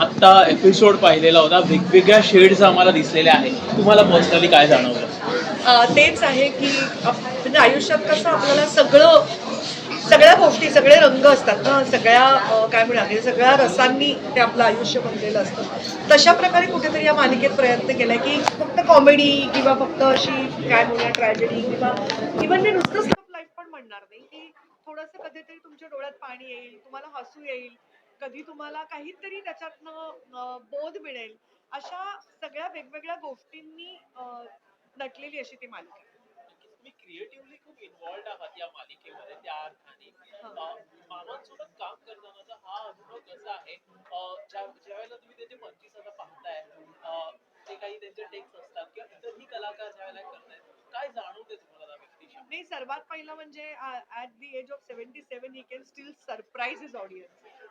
आत्ता एपिसोड पाहिलेला होता. वेगवेगळ्या शेड्स आम्हाला दिसलेल्या आहेत. तुम्हाला पर्सनली काय जाणवलं? तेच आहे की म्हणजे आयुष्यात कसं आपल्याला सगळं सगळ्या गोष्टी सगळे रंग असतात ना? सगळ्या काय म्हणाले सगळ्या रसांनी ते आपलं आयुष्य बनलेलं असतं. तशा प्रकारे कुठेतरी या मालिकेत प्रयत्न केलाय की फक्त कॉमेडी किंवा फक्त अशी काय म्हणूया ट्रॅजेडी किंवा इव्हन मी नुसतंच लाईफ पण म्हणणार नाही की थोडंसं कधीतरी तुमच्या डोळ्यात पाणी येईल तुम्हाला हसू येईल कधी तुम्हाला काहीतरी त्याच्यातनं बोध मिळेल अशा सगळ्या वेगवेगळ्या गोष्टींनी नटलेली अशी ती मालिका. तुम्ही क्रिएटिव्हली खूप इन्वॉल्ड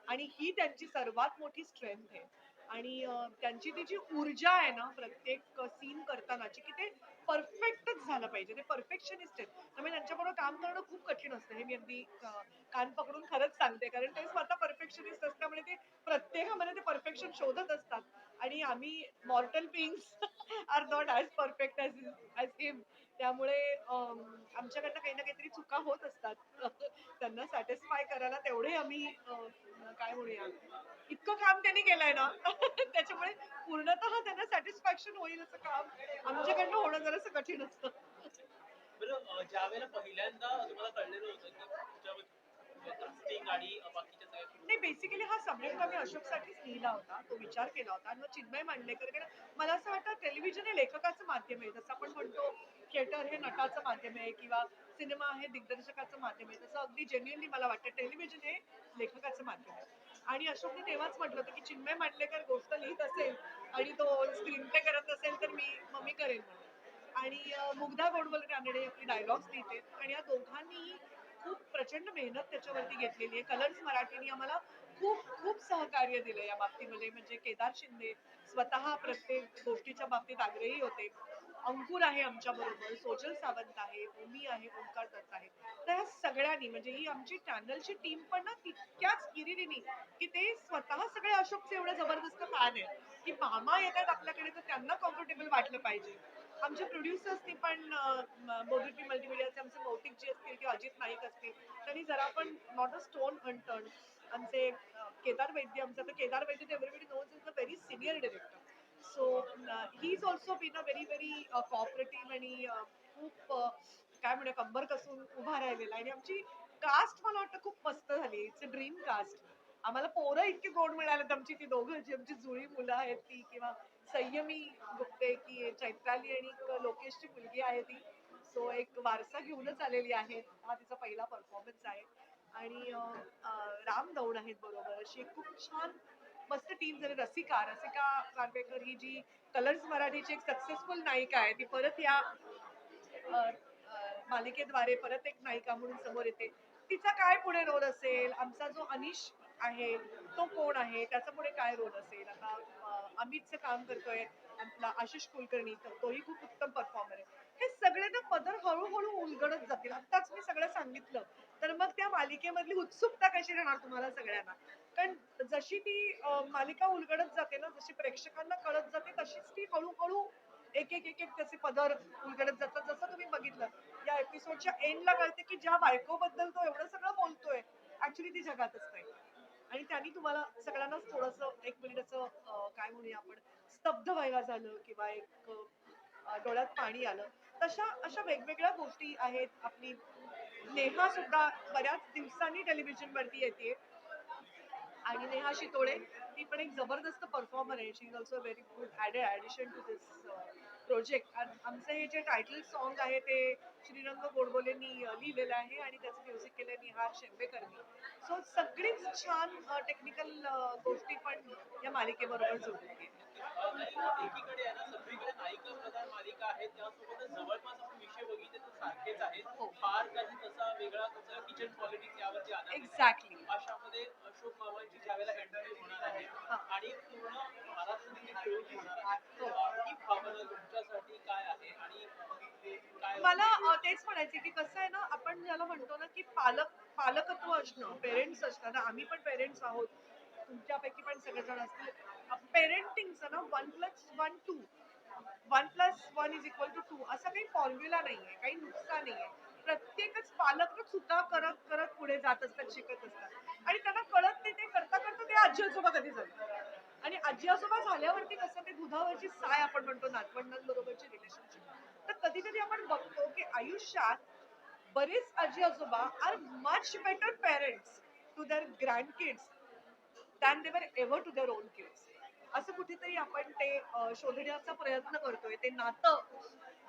आणि ही त्यांची सर्वात मोठी स्ट्रेंथ आहे. आणि त्यांची ती जी ऊर्जा आहे ना प्रत्येक सीन करतानाची की ते परफेक्टच झालं पाहिजे. ते परफेक्शनिस्ट आहेत. त्यामुळे त्यांच्याबरोबर काम करणं खूप कठीण असतं. हे मी अगदी कान पकडून खरंच सांगते. कारण ते स्वतः परफेक्शनिस्ट असल्यामुळे ते प्रत्येकामध्ये ते परफेक्शन शोधत असतात. आणि आम्ही mortal beings are not as perfect as as him त्यामुळे आमच्याकडनं काही ना काहीतरी चुका होत असतात. त्यांना सॅटिस्फाय करायला तेवढे आम्ही काय म्हणूया इतकं काम त्यांनी केलंय ना त्याच्यामुळे पूर्णतः त्यांना सॅटिस्फॅक्शन होईल असं काम आमच्याकडनं होणं जरासं कठीण असतं बरं अं, ज्या वेळेला पहिल्यांदा तुम्हाला कळलेलं होतं की कास्टिंग आणि अं, बाकीच्या सगळ्या नाही बेसिकली हा सब्जेक्ट आम्ही अशोकसाठीच लिहिला होता. तो विचार केला होता. आणि मग चिन्मय मांडलेकर कारण मला असं वाटतं टेलिव्हिजन हे लेखकाचं माध्यम आहे. जसं आपण म्हणतो थिएटर हे नटाचं माध्यम आहे किंवा सिनेमा हे दिग्दर्शकाचं माध्यम आहे. तसं अगदी जेन्युअनली मला वाटतं टेलिव्हिजन हे लेखकाचं माध्यम आहे. आणि अशोकने तेव्हाच म्हटलं होतं की चिन्मय मांडलेकर गोष्ट लिहित असेल आणि तो स्क्रीन प्ले करत असेल तर मी मग मी करेन म्हणून. आणि मुग्धा गोडबोले कानडे आपली डायलॉग्स लिहिते. आणि या दोघांनी खूप प्रचंड मेहनत त्याच्यावरती घेतलेली आहे. कलर्स मराठीने आम्हाला खूप खूप सहकार्य दिलं या बाबतीमध्ये. म्हणजे केदार शिंदे स्वतः प्रत्येक गोष्टीच्या बाबतीत आग्रही होते. अंकुर आहे आमच्या बरोबर सोजल सावंत आहे भूमी आहे ओंकार दत्त आहे. तर ह्या सगळ्यांनी म्हणजे ही आमची चॅनलची टीम पण ना तितक्याच किरिरीनी की ते स्वतः सगळे अशोकचे एवढे जबरदस्त फॅन आहेत. की मामा येतात आपल्याकडे तर त्यांना कम्फर्टेबल वाटलं पाहिजे. आमच्या प्रोड्युसर्सनी पण मोबिटी मल्टीमिडियाचे आमचे मौतिक जे असतील किंवा अजित नाईक असतील त्यांनी जरा पण नॉट अ स्टोन अनटर्न आमचे केदार वैद्य आमचा तर Kedar Vaidya everybody knows is a very senior director so he is also been a very very cooperative आणि खूप काय म्हणूया कंबर कसून उभा राहिलेला. आणि आमची कास्ट मला वाटतं खूप मस्त झाली. इट्स अ ड्रीम कास्ट आम्हाला पोरं इतकी गोड मिळालेत आमची ती दोघं जी आमची जुळी मुलं आहेत ती किंवा संयमी गुप्ते की चैत्राली आणि एक लोकेशची मुलगी आहे ती. सो एक वारसा घेऊनच आलेली आहे. हा तिचा पहिला परफॉर्मन्स आहे. आणि राम दौड आहेत बरोबर. अशी एक खूप छान मस्त टीम झाली रसिका रसिका खारपेकर ही जी कलर्स मराठीची एक सक्सेसफुल नायिका आहे ती परत या मालिकेद्वारे परत एक नायिका म्हणून समोर येते. तिचा काय पुढे रोल असेल? आमचा जो अनिश आहे तो कोण आहे? त्याचा पुढे काय रोल असेल? आता अमितचं काम करतोय आपला आशिष कुलकर्णी तर तोही खूप उत्तम परफॉर्मर आहे. हे सगळे ना पदर हळूहळू उलगडत जातील. आत्ताच मी सगळं सांगितलं. तर मग त्या मालिकेमधली उत्सुकता कशी राहणार तुम्हाला सगळ्यांना? कारण जशी ती मालिका उलगडत जाते ना जशी प्रेक्षकांना कळत जाते तशीच ती हळूहळू एक एक एक एक त्याचे पदर उलगडत जातात. जसं तुम्ही बघितलं या एपिसोडच्या एंडला कळते की ज्या बायकोबद्दल तो एवढं सगळं बोलतोय ऍक्च्युली ती जगातच नाही. आणि त्यांनी तुम्हाला सगळ्यांनाच थोडस एक मिनिटच काय म्हणूया आपण स्तब्ध व्हायला झालं किंवा एक डोळ्यात पाणी आलं. तशा अशा वेगवेगळ्या गोष्टी आहेत. आपली नेहा सुद्धा बऱ्याच दिवसांनी टेलिव्हिजन वरती येते. आणि नेहा शितोळे ती पण एक जबरदस्त परफॉर्मर आहे. She is also very good added addition to this project आमचं हे जे टायटल सॉन्ग आहे ते श्रीरंग गोडबोलेंनी लिहिलेलं आहे. आणि त्याचं म्युझिक केलं निहार शेंबेकरनी. सो सगळीच छान टेक्निकल गोष्टी पण या मालिकेबरोबर आधारित आहे. एक्झॅक्टली हा. आणि पूर्ण महाराष्ट्र तेच म्हणायचे की कसं आहे ना आपण ज्याला म्हणतो ना की पालक पालकत्व असणं पेरेंट्स असणं ना आम्ही पण पेरेंट्स आहोत तुमच्यापैकी पण सगळेजण असतील. पेरेंटिंगचं ना one plus one two one plus one is equal to two two काही फॉर्म्युला नाहीये काही नुसता नाहीये. प्रत्येकच पालक सुद्धा करत करत पुढे जात असतात शिकत असतात. आणि त्यांना कळत नाही ते करता करता ते आजी आजोबा कधी झाले? आणि आजी आजोबा झाल्यावरती कसं ते दुधावरची साय आपण म्हणतो नातवंडांबरोबरची रिलेशनशिप तर कधी कधी आपण बघतो की आयुष्यात बरेच आजी आजोबा are much better parents to their grand kids than they were ever to their own kids असं कुठेतरी आपण ते शोधण्याचा प्रयत्न करतोय ते नातं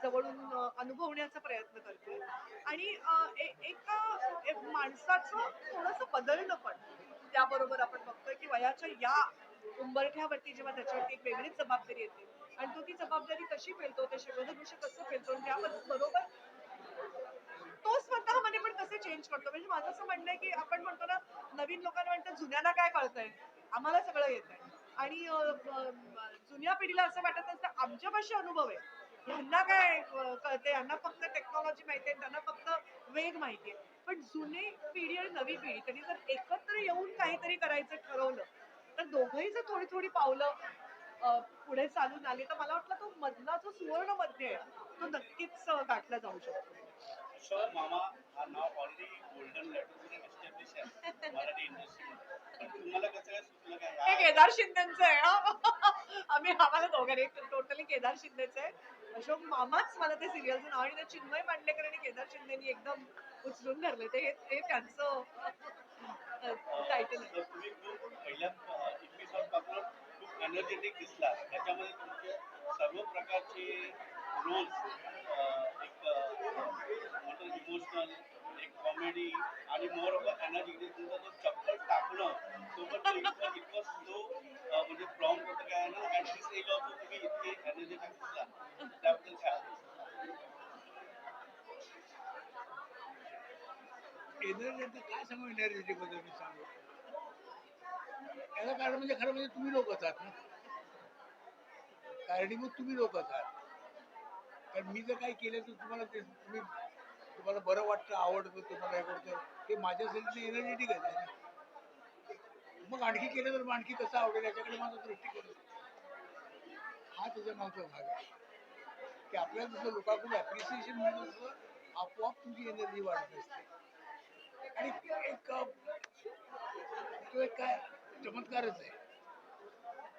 जवळून अनुभवण्याचा प्रयत्न करतोय. आणि एका एक माणसाचं थोडंसं बदलणं पण त्याबरोबर आपण बघतोय की वयाच्या या उंबरठ्यावरती जेव्हा त्याच्यावरती एक वेगळीच जबाबदारी येते आणि तो ती जबाबदारी कशी फेलतो ते शिवधनुष्य कसं फेलतो त्याबद्दल बरोबर तो स्वतःमध्ये पण कसं चेंज करतो? म्हणजे माझं असं म्हणणं आहे की आपण म्हणतो ना नवीन लोकांना म्हणतात जुन्याला काय कळतंय? आम्हाला सगळं येत आहे आणि जुन्या पिढीला असं वाटत असतं आमच्यापाशी अनुभव आहे. ह्यांना काय कळतंय? कळते यांना फक्त टेक्नॉलॉजी माहिती आहे त्यांना फक्त वेग माहिती आहे. पण जुनी पिढी आणि नवी पिढी त्यांनी जर एकत्र येऊन काहीतरी करायचं ठरवलं तर दोघंही जर थोडी थोडी पावलं अं, पुढे चालून आली तर मला वाटलं तो मधला जो सुवर्ण मध्य आहे तो नक्कीच गाठला जाऊ शकतो. हा नाव ऑलरेडी गोल्डन लेटर एस्टॅब्लिश आहे. मराठी इंडस्ट्रीमध्ये पण तुम्हाला कसं काय सुचलं काय ह्या- केदार शिंदेचं आहे हा. आम्ही आम्हाला दोघांनी टोटली केदार शिंदेचं आहे. अशोक मामाच मला ते सिरियलचं नाव आणि ते चिन्मय मांडलेकर आणि केदार शिंदेनी एकदम उचलून धरले ते हे- हे त्यांचं टायटल आहे. तुम्ही पहिल्या एनर्जेटिक दिसला. त्याच्यामध्ये तुमचे सर्व प्रकारचे रोल्स एक म्हणतो इमोशनल एक कॉमेडी आणि मोर ऑफ एनर्जी तुमचा जो चप्पल टाकणं तो पण इतकं इतकं स्लो म्हणजे प्रॉम होतं काय ना ॲट दिस एज ऑल्सो तुम्ही इतके एनर्जेटिक दिसला. त्याबद्दल काय एनर्जेटिक काय सांगू एनर्जेटिकबद्दल मी सांगू? याला कारण म्हणजे खरं म्हणजे तुम्ही लोकच आहात ना. कारणीभूत तुम्ही लोकच आहात. कारण मी जर काही केलं तर तुम्हाला ते तुम्ही तुम्हाला बरं वाटतं आवडतं तुम्हाला हे करतं ते माझ्यासाठी एनर्जेटिक आहे ना. मग आणखी केलं तर मग आणखी कसं आवडेल याच्याकडे माझा दृष्टिकोन हा त्याच्या मागचा भाग आहे. की आपल्याला जसं लोकांकडून ऍप्रिसिएशन मिळत असतं आपोआप तुमची एनर्जी वाढत असते. आणि एक तो एक काय? चमत्कारच आहे.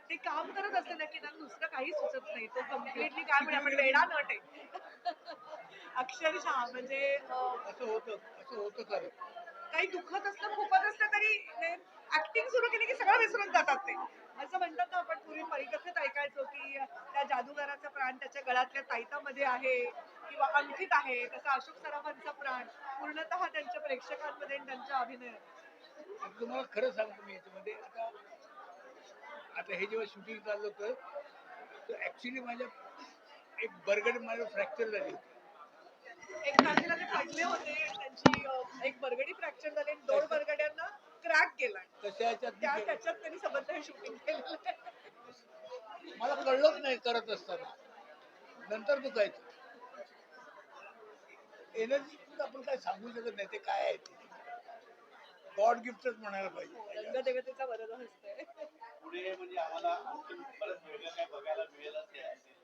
ते काम करत असते ना की त्यांना दुसरं काही सुचत नाही. तो कम्प्लिटली काय म्हणजे आपण वेडा नट आहे. अक्षरशः म्हणजे असं होतं असं होतं खरं. काही दुखत असलं खुपत असलं तरी ऍक्टिंग सुरू केली की सगळं विसरून जातात ते. असं म्हणतात ना आपण पूर्वी परिकथेत ऐकायचो की त्या जादूगाराचा प्राण त्याच्या गळ्यातल्या ताईतामध्ये आहे किंवा अंकित आहे तसा अशोक सराफांचा प्राण. पूर्णतः त्यांच्या प्रेक्षकांमध्ये त्यांच्या अभिनयात. आता तुम्हाला खरं सांगतो मी याच्यामध्ये आता आता हे जेव्हा शूटिंग चाललं होतं तर ऍक्च्युली माझ्या एक बरगड माझं फ्रॅक्चर झाली होती. एक तारखेला ते पडले होते त्यांची अं, एक बरगडी फ्रॅक्चर झाली आणि दोन बरगड्यांना क्रॅक गेलाय तशा ह्याच्यात मी त्या केलं. त्याच्यात त्यांनी सबंध हे शूटिंग केलेलं आहे. मला कळलंच नाही करत असताना. नंतर दुखायचं. एनर्जी आपण काय सांगू शकत नाही ते काय आहे गॉड गिफ्टच म्हणायला पाहिजे. रंगदेवतेचा वरद हस्ते पुढे म्हणजे आम्हाला वेगळं काय बघायला हे असेल.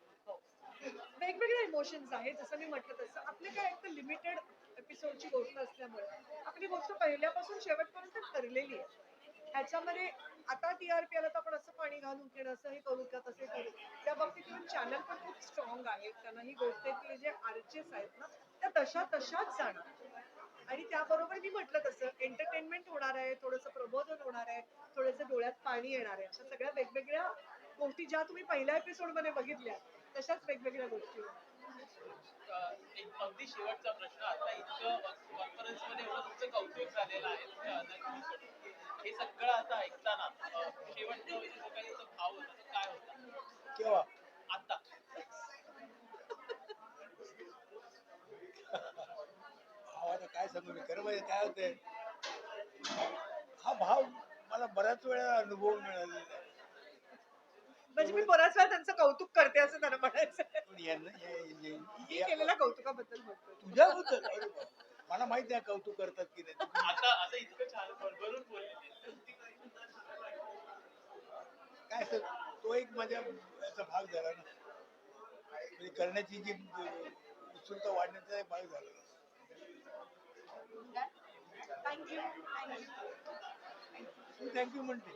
वेगवेगळे इमोशन्स आहेत जसं मी म्हटलं तसं. आपले काय एक लिमिटेड एपिसोडची गोष्ट असल्यामुळे. आपली गोष्ट पहिल्यापासून शेवटपर्यंत ठरलेली आहे. ह्याच्यामध्ये आता टीआरपी आला तर आपण असं पाणी घालू की असं हे करू का तसे करू त्या बाबतीत चॅनल पण खूप स्ट्रॉंग आहे. त्यांना ही गोष्टीतले जे आर्चेस आहेत ना त्या तशा तशाच जाणार. आणि त्याबरोबर मी म्हटलं तसं एंटरटेनमेंट होणार आहे थोडंसं प्रबोधन होणार आहे थोडंसं डोळ्यात पाणी येणार आहे. अशा सगळ्या वेगवेगळ्या गोष्टी ज्या तुम्ही पहिल्या एपिसोडमध्ये बघितल्या तशाच वेगवेगळ्या गोष्टी होणार. एक अगदी शेवटचा प्रश्न आता इतकं कॉन्फरन्समध्ये एवढं तुमचं कौतुक झालेलं आहे तुमच्या. हे सगळं आता ऐकताना शेवटचं म्हणजे जो काही तुमचा भाव होता काय होता? केव्हा आता भाव आता काय सांगू मी? खरं म्हणजे काय होतंय? हा भाव मला बऱ्याच वेळा अनुभव मिळालेला आहे. म्हणजे मी बऱ्याच वेळा त्यांचं कौतुक करते असं त्यांना म्हणायचं. पण यांना या- या- मी या- केलेल्या कौतुकाबद्दल बोलतो तुझ्याबद्दल अरे वा. मला माहीत नाही कौतुक करतात की नाही. आता आता इतकं छान भरभरून बोललेले काय तो एक माझ्या याचा भाग झाला ना. म्हणजे करण्याची जी उत्सुकता वाढण्याचा एक भाग झाला. थँक्यू थँक्यू म्हणते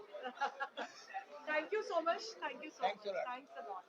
thank you so much thank you so Thanks a much lot. Thanks a lot